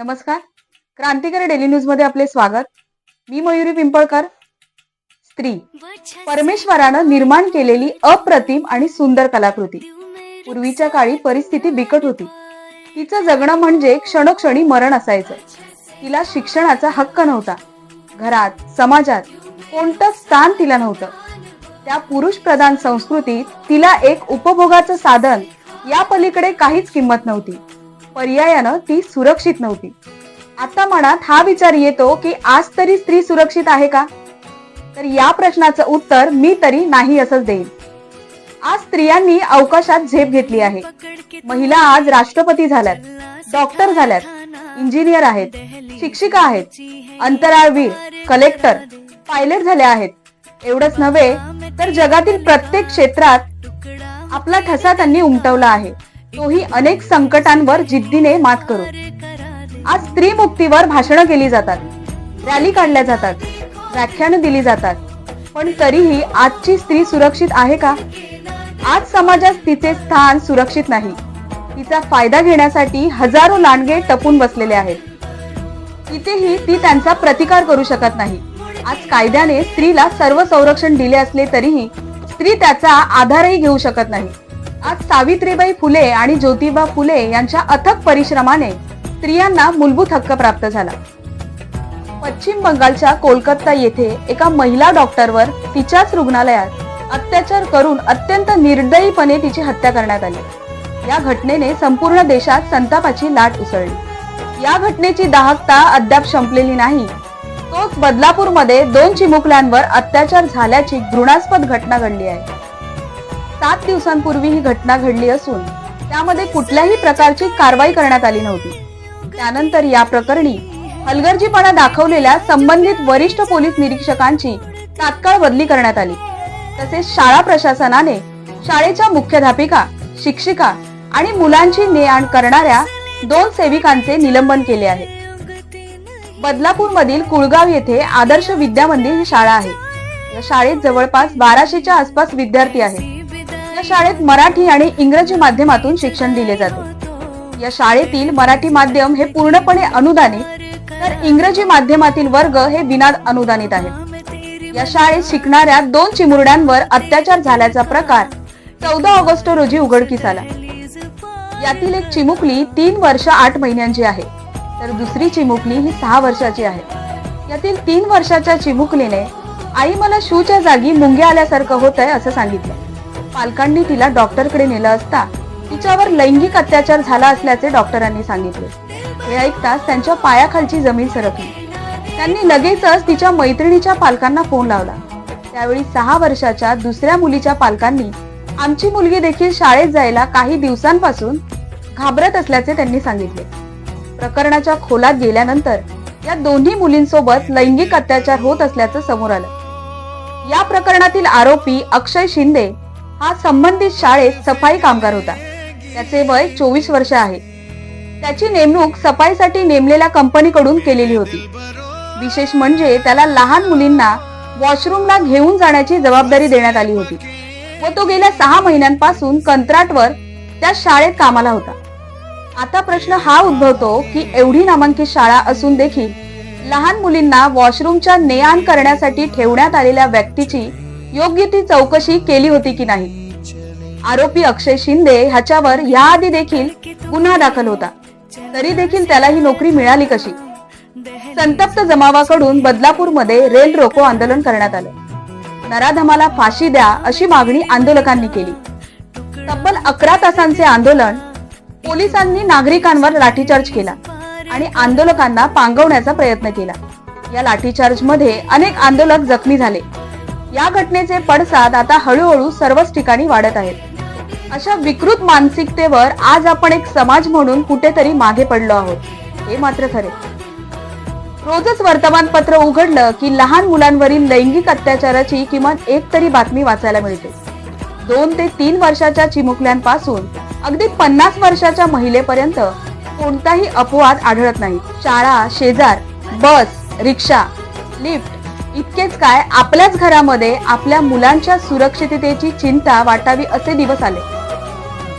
नमस्कार. क्रांतिकारी डेली न्यूजमध्ये आपले स्वागत. मी मयुरी पिंपळकर स्त्री. परमेश्वरानं निर्माण केलेली अप्रतिम आणि सुंदर कलाकृती. पूर्वीच्या काळी परिस्थिती बिकट होती. तिचं जगणं म्हणजे क्षणोक्षणी मरण असायचं. तिला शिक्षणाचा हक्क नव्हता. घरात समाजात कोणतं स्थान तिला नव्हतं. त्या पुरुष प्रधान संस्कृतीत तिला एक उपभोगाचं साधन या पलीकडे काहीच किंमत नव्हती. पर्यायानं ती सुरक्षित नव्हती. आता मनात हा विचार येतो की आज तरी स्त्री सुरक्षित आहे का? तर या प्रश्नाचं उत्तर मी तरी नाही असंच देईन. आज स्त्रियांनी अवकाशात झेप घेतली आहे. महिला आज राष्ट्रपती झाल्यात डॉक्टर झाल्यात इंजिनियर आहेत शिक्षिका आहेत अंतराळवीर कलेक्टर पायलट झाल्या आहेत. एवढंच नव्हे तर जगातील प्रत्येक क्षेत्रात आपला ठसा त्यांनी उमटवला आहे. तोही अनेक संकटांवर जिद्दीने मात करू आज स्त्री मुक्तीवर भाषणं केली जातात. रॅली काढल्या जातात. व्याख्यानं दिली जातात. पण तरीही आजची स्त्री सुरक्षित आहे का? आज समाजात तिचे स्थान सुरक्षित नाही. तिचा फायदा घेण्यासाठी हजारो लांडगे टपून बसलेले आहेत. तिथेही ती त्यांचा प्रतिकार करू शकत नाही. आज कायद्याने स्त्रीला सर्व संरक्षण दिले असले तरीही स्त्री त्याचा आधारही घेऊ शकत नाही. आज सावित्रीबाई फुले आणि ज्योतिबा फुले यांच्या अथक परिश्रमाने स्त्रियांना मूलभूत हक्क प्राप्त झाला. पश्चिम बंगालच्या कोलकाता येथे एका महिला डॉक्टरवर तिच्याच रुग्णालयात अत्याचार करून अत्यंत निर्दयीपणे तिची हत्या करण्यात आली. या घटनेने संपूर्ण देशात संतापाची लाट उसळली. या घटनेची दाहकता अद्याप संपलेली नाही. तोच बदलापूरमध्ये दोन चिमुकल्यांवर अत्याचार झाल्याची घृणास्पद घटना घडली आहे. सात दिवसांपूर्वी ही घटना घडली असून त्यामध्ये कुठल्याही प्रकारची कारवाई करण्यात आली नव्हती. त्यानंतर या प्रकरणी हलगर्जीपणा दाखवलेल्या संबंधित वरिष्ठ पोलीस निरीक्षकांची तात्काळ बदली करण्यात आली. तसेच शाळा प्रशासनाने शाळेच्या मुख्याध्यापिका शिक्षिका आणि मुलांची ने आण करणाऱ्या दोन सेविकांचे निलंबन केले आहे. बदलापूर मधील कुळगाव येथे आदर्श विद्या मंदिर ही शाळा आहे. या शाळेत जवळपास बाराशेच्या आसपास विद्यार्थी आहेत. या शाळेत मराठी आणि इंग्रजी माध्यमातून शिक्षण दिले जाते. या शाळेतील मराठी माध्यम हे पूर्णपणे अनुदानित तर इंग्रजी माध्यमातील वर्ग हे विना अनुदानित आहेत. या शाळेत शिकणाऱ्या दोन चिमुरड्यांवर अत्याचार झाल्याचा प्रकार चौदा ऑगस्ट रोजी उघडकीस आला. यातील एक चिमुकली तीन वर्ष आठ महिन्यांची आहे तर दुसरी चिमुकली ही सहा वर्षाची आहे. यातील तीन वर्षाच्या चिमुकलीने आई मला शूच्या जागी मुंग्या आल्यासारखं होत आहे असं सांगितलं. पालकांनी तिला डॉक्टरकडे नेलं असता तिच्यावर लैंगिक अत्याचार झाला असल्याचे डॉक्टरांनी सांगितले. हे ऐकताच त्यांच्या पायाखालची जमीन सरकली. त्यांनी लगेचच तिच्या मैत्रिणीच्या पालकांना फोन लावला. त्यावेळी सहा वर्षाच्या दुसऱ्या मुलीच्या पालकांनी आमची मुलगी देखील शाळेत जायला काही दिवसांपासून घाबरत असल्याचे त्यांनी सांगितले. प्रकरणाच्या खोलात गेल्यानंतर या दोन्ही मुलींसोबत लैंगिक अत्याचार होत असल्याचं समोर आलं. या प्रकरणातील आरोपी अक्षय शिंदे हा संबंधित शाळेत सफाई कामगार होता. त्याचे वय चोवीस वर्ष आहे. त्याची नेमणूक सफाईसाठी नेमलेल्या कंपनीकडून केलेली होती. विशेष म्हणजे त्याला लहान मुलींना वॉशरूमला घेऊन जाण्याची जबाबदारी देण्यात आली होती व तो गेल्या सहा महिन्यांपासून कंत्राटवर त्या शाळेत कामाला होता. आता प्रश्न हा उद्भवतो की एवढी नामांकित शाळा असून देखील लहान मुलींना वॉशरूमच्या ने आण करण्यासाठी ठेवण्यात आलेल्या व्यक्तीची योग्य ती चौकशी केली होती की नाही? आरोपी अक्षय शिंदे ह्याच्यावर याआधी देखील गुन्हा दाखल होता. तरी देखील त्याला ही नोकरी मिळाली कशी? संतप्त जमावाकडून बदलापूरमध्ये रेल रोको आंदोलन करण्यात आलं. नराधमाला फाशी द्या अशी मागणी आंदोलकांनी केली. तब्बल अकरा तासांचे आंदोलन पोलिसांनी नागरिकांवर लाठीचार्ज केला आणि आंदोलकांना पांगवण्याचा प्रयत्न केला. या लाठीचार्जमध्ये अनेक आंदोलक जखमी झाले. या घटनेचे पडसाद आता हळूहळू सर्वच ठिकाणी वाढत आहेत. अशा विकृत मानसिकतेवर आज आपण एक समाज म्हणून कुठेतरी मागे पडलो आहोत. हे मात्र खरे. रोजच वर्तमानपत्र उघडलं की लहान मुलांवरील लैंगिक अत्याचाराची किमान एक तरी बातमी वाचायला मिळते. दोन ते तीन वर्षाच्या चिमुकल्यांपासून अगदी पन्नास वर्षाच्या महिलेपर्यंत कोणताही अपवाद आढळत नाही. शाळा शेजार बस रिक्षा लिफ्ट इतकेच काय आपल्याच घरामध्ये आपल्या मुलांच्या सुरक्षिततेची चिंता वाटावी असे दिवस आले.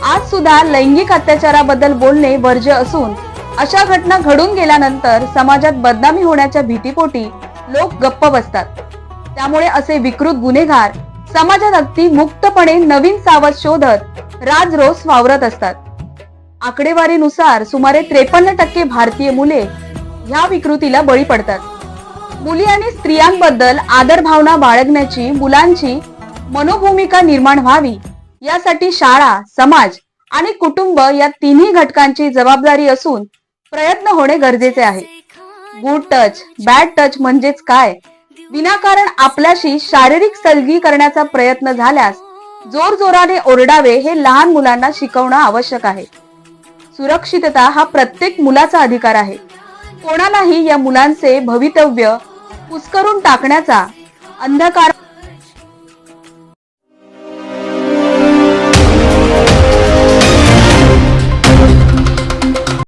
आज सुद्धा लैंगिक अत्याचाराबद्दल बोलणे वर्ज्य असून अशा घटना घडून गेल्यानंतर समाजात बदनामी होण्याच्या भीतीपोटी लोक गप्प बसतात. त्यामुळे असे विकृत गुन्हेगार समाजात अगदी मुक्तपणे नवीन सावध शोधत राज रोज वावरत असतात. आकडेवारीनुसार सुमारे त्रेपन्न टक्के भारतीय मुले ह्या विकृतीला बळी पडतात. मुली आणि स्त्रियांबद्दल आदर भावना बाळगण्याची मुलांची मनोभूमिका निर्माण व्हावी. यासाठी शाळा समाज आणि कुटुंब या तिन्ही घटकांची जबाबदारी असून प्रयत्न होणे गरजेचे आहे. गुड टच बॅड टच म्हणजेच काय? विनाकारण आपल्याशी शारीरिक सलगी करण्याचा प्रयत्न झाल्यास जोर जोराने ओरडावे हे लहान मुलांना शिकवणं आवश्यक आहे. सुरक्षितता हा प्रत्येक मुलाचा अधिकार आहे. कोणालाही या मुलांचे भवितव्य पुस्करून टाकण्याचा अंधकार